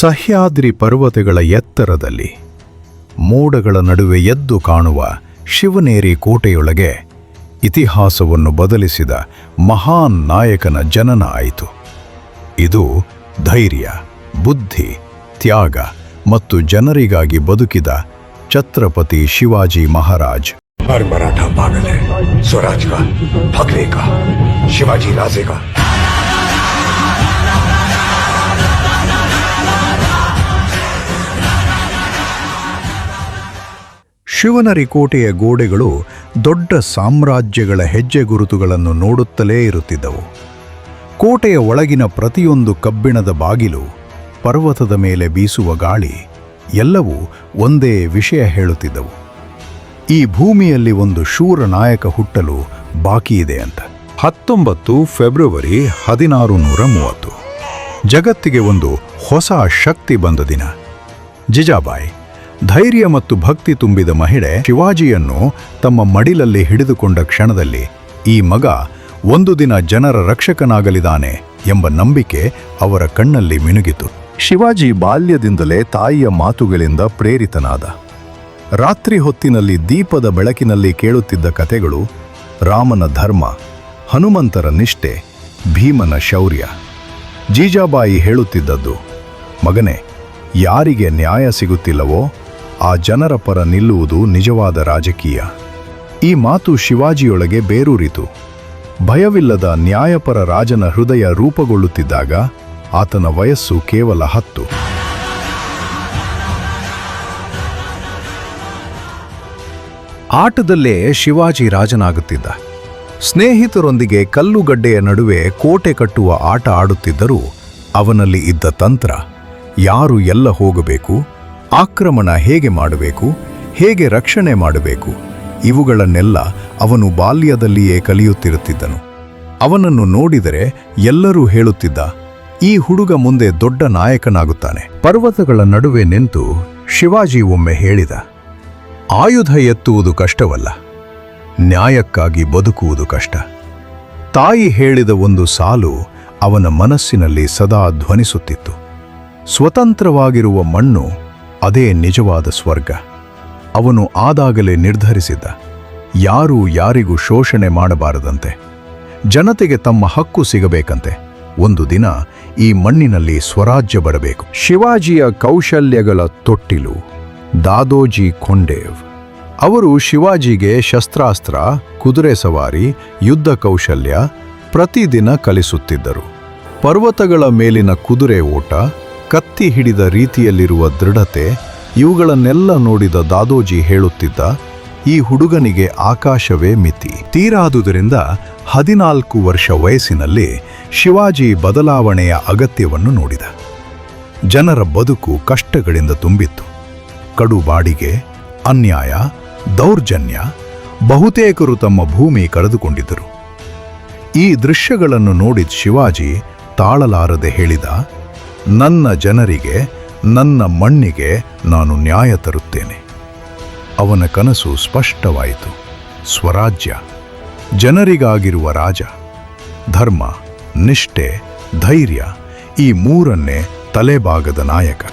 ಸಹ್ಯಾದ್ರಿ ಪರ್ವತಗಳ ಎತ್ತರದಲ್ಲಿ ಮೋಡಗಳ ನಡುವೆ ಎದ್ದು ಕಾಣುವ ಶಿವನೇರಿ ಕೋಟೆಯೊಳಗೆ ಇತಿಹಾಸವನ್ನು ಬದಲಿಸಿದ ಮಹಾನ್ ನಾಯಕನ ಜನನ ಆಯಿತು. ಇದು ಧೈರ್ಯ, ಬುದ್ಧಿ, ತ್ಯಾಗ ಮತ್ತು ಜನರಿಗಾಗಿ ಬದುಕಿದ ಛತ್ರಪತಿ ಶಿವಾಜಿ ಮಹಾರಾಜ್. ಹರ್ ಮರಾಠ ಸ್ವರಾಜ್ ಕಾ ಕಾ ಶಿವಾಜಿ ರಾಜೆ ಕಾ ಶಿವನರಿ ಕೋಟೆಯ ಗೋಡೆಗಳು ದೊಡ್ಡ ಸಾಮ್ರಾಜ್ಯಗಳ ಹೆಜ್ಜೆ ಗುರುತುಗಳನ್ನು ನೋಡುತ್ತಲೇ ಇರುತ್ತಿದ್ದವು. ಕೋಟೆಯ ಒಳಗಿನ ಪ್ರತಿಯೊಂದು ಕಬ್ಬಿಣದ ಬಾಗಿಲು, ಪರ್ವತದ ಮೇಲೆ ಬೀಸುವ ಗಾಳಿ, ಎಲ್ಲವೂ ಒಂದೇ ವಿಷಯ ಹೇಳುತ್ತಿದ್ದವು. ಈ ಭೂಮಿಯಲ್ಲಿ ಒಂದು ಶೂರ ನಾಯಕ ಹುಟ್ಟಲು ಬಾಕಿಯಿದೆ ಅಂತ. ಹತ್ತೊಂಬತ್ತು ಫೆಬ್ರವರಿ ಹದಿನಾರು ನೂರ ಮೂವತ್ತು. ಜಗತ್ತಿಗೆ ಒಂದು ಹೊಸ ಶಕ್ತಿ ಬಂದ ದಿನ. ಜಿಜಾಬಾಯಿ ಧೈರ್ಯ ಮತ್ತು ಭಕ್ತಿ ತುಂಬಿದ ಮಹಿಳೆ ಶಿವಾಜಿಯನ್ನು ತಮ್ಮ ಮಡಿಲಲ್ಲಿ ಹಿಡಿದುಕೊಂಡ ಕ್ಷಣದಲ್ಲಿ ಈ ಮಗ ಒಂದು ದಿನ ಜನರ ರಕ್ಷಕನಾಗಲಿದ್ದಾನೆ ಎಂಬ ನಂಬಿಕೆ ಅವರ ಕಣ್ಣಲ್ಲಿ ಮಿನುಗಿತು. ಶಿವಾಜಿ ಬಾಲ್ಯದಿಂದಲೇ ತಾಯಿಯ ಮಾತುಗಳಿಂದ ಪ್ರೇರಿತನಾದ. ರಾತ್ರಿ ಹೊತ್ತಿನಲ್ಲಿ ದೀಪದ ಬೆಳಕಿನಲ್ಲಿ ಕೇಳುತ್ತಿದ್ದ ಕಥೆಗಳು ರಾಮನ ಧರ್ಮ, ಹನುಮಂತರ ನಿಷ್ಠೆ, ಭೀಮನ ಶೌರ್ಯ. ಜೀಜಾಬಾಯಿ ಹೇಳುತ್ತಿದ್ದದ್ದು, ಮಗನೇ, ಯಾರಿಗೆ ನ್ಯಾಯ ಸಿಗುತ್ತಿಲ್ಲವೋ ಆ ಜನರ ಪರ ನಿಲ್ಲುವುದು ನಿಜವಾದ ರಾಜಕೀಯ. ಈ ಮಾತು ಶಿವಾಜಿಯೊಳಗೆ ಬೇರೂರಿತು. ಭಯವಿಲ್ಲದ ನ್ಯಾಯಪರ ರಾಜನ ಹೃದಯ ರೂಪುಗೊಳ್ಳುತ್ತಿದ್ದಾಗ ಆತನ ವಯಸ್ಸು ಕೇವಲ ಹತ್ತು. ಆಟದಲ್ಲೇ ಶಿವಾಜಿ ರಾಜನಾಗುತ್ತಿದ್ದ. ಸ್ನೇಹಿತರೊಂದಿಗೆ ಕಲ್ಲುಗಡ್ಡೆಯ ನಡುವೆ ಕೋಟೆ ಕಟ್ಟುವ ಆಟ ಆಡುತ್ತಿದ್ದರೂ ಅವನಲ್ಲಿ ಇದ್ದ ತಂತ್ರ, ಯಾರು ಎಲ್ಲ ಹೋಗಬೇಕು? ಆಕ್ರಮಣ ಹೇಗೆ ಮಾಡಬೇಕು, ಹೇಗೆ ರಕ್ಷಣೆ ಮಾಡಬೇಕು, ಇವುಗಳನ್ನೆಲ್ಲ ಅವನು ಬಾಲ್ಯದಲ್ಲಿಯೇ ಕಲಿಯುತ್ತಿರುತ್ತಿದ್ದನು. ಅವನನ್ನು ನೋಡಿದರೆ ಎಲ್ಲರೂ ಹೇಳುತ್ತಿದ್ದ, ಈ ಹುಡುಗ ಮುಂದೆ ದೊಡ್ಡ ನಾಯಕನಾಗುತ್ತಾನೆ. ಪರ್ವತಗಳ ನಡುವೆ ನಿಂತು ಶಿವಾಜಿ ಒಮ್ಮೆ ಹೇಳಿದ, ಆಯುಧ ಎತ್ತುವುದು ಕಷ್ಟವಲ್ಲ, ನ್ಯಾಯಕ್ಕಾಗಿ ಬದುಕುವುದು ಕಷ್ಟ. ತಾಯಿ ಹೇಳಿದ ಒಂದು ಸಾಲು ಅವನ ಮನಸ್ಸಿನಲ್ಲಿ ಸದಾ ಧ್ವನಿಸುತ್ತಿತ್ತು. ಸ್ವತಂತ್ರವಾಗಿರುವ ಮಣ್ಣು ಅದೇ ನಿಜವಾದ ಸ್ವರ್ಗ. ಅವನು ಆದಾಗಲೇ ನಿರ್ಧರಿಸಿದ್ದ. ಯಾರೂ ಯಾರಿಗೂ ಶೋಷಣೆ ಮಾಡಬಾರದಂತೆ. ಜನತೆಗೆ ತಮ್ಮ ಹಕ್ಕು ಸಿಗಬೇಕಂತೆ. ಒಂದು ದಿನ ಈ ಮಣ್ಣಿನಲ್ಲಿ ಸ್ವರಾಜ್ಯ ಬರಬೇಕು. ಶಿವಾಜಿಯ ಕೌಶಲ್ಯಗಳ ತೊಟ್ಟಿಲು, ದಾದೋಜಿ ಖೊಂಡೇವ್ ಅವರು ಶಿವಾಜಿಗೆ ಶಸ್ತ್ರಾಸ್ತ್ರ, ಕುದುರೆ ಸವಾರಿ, ಯುದ್ಧ ಕೌಶಲ್ಯ ಪ್ರತಿದಿನ ಕಲಿಸುತ್ತಿದ್ದರು. ಪರ್ವತಗಳ ಮೇಲಿನ ಕುದುರೆ ಓಟ ಕತ್ತಿ ಹಿಡಿದ ರೀತಿಯಲ್ಲಿರುವ ದೃಢತೆ, ಇವುಗಳನ್ನೆಲ್ಲ ನೋಡಿದ ದಾದೋಜಿ ಹೇಳುತ್ತಿದ್ದ, ಈ ಹುಡುಗನಿಗೆ ಆಕಾಶವೇ ಮಿತಿ. ತೀರಾದುದರಿಂದ ಹದಿನಾಲ್ಕು ವರ್ಷ ವಯಸ್ಸಿನಲ್ಲಿ ಶಿವಾಜಿ ಬದಲಾವಣೆಯ ಅಗತ್ಯವನ್ನು ನೋಡಿದ. ಜನರ ಬದುಕು ಕಷ್ಟಗಳಿಂದ ತುಂಬಿತ್ತು. ಕಡು ಬಾಡಿಗೆ, ಅನ್ಯಾಯ, ದೌರ್ಜನ್ಯ, ಬಹುತೇಕರು ತಮ್ಮ ಭೂಮಿ ಕಳೆದುಕೊಂಡಿದ್ದರು. ಈ ದೃಶ್ಯಗಳನ್ನು ನೋಡಿದ ಶಿವಾಜಿ ತಾಳಲಾರದೆ ಹೇಳಿದ ನನ್ನ ಜನರಿಗೆ, ನನ್ನ ಮಣ್ಣಿಗೆ ನಾನು ನ್ಯಾಯ ತರುತ್ತೇನೆ. ಅವನ ಕನಸು ಸ್ಪಷ್ಟವಾಯಿತು. ಸ್ವರಾಜ್ಯ, ಜನರಿಗಾಗಿರುವ ರಾಜ, ಧರ್ಮ, ನಿಷ್ಠೆ, ಧೈರ್ಯ ಈ ಮೂರನ್ನೇ ತಲೆಬಾಗದ ನಾಯಕ.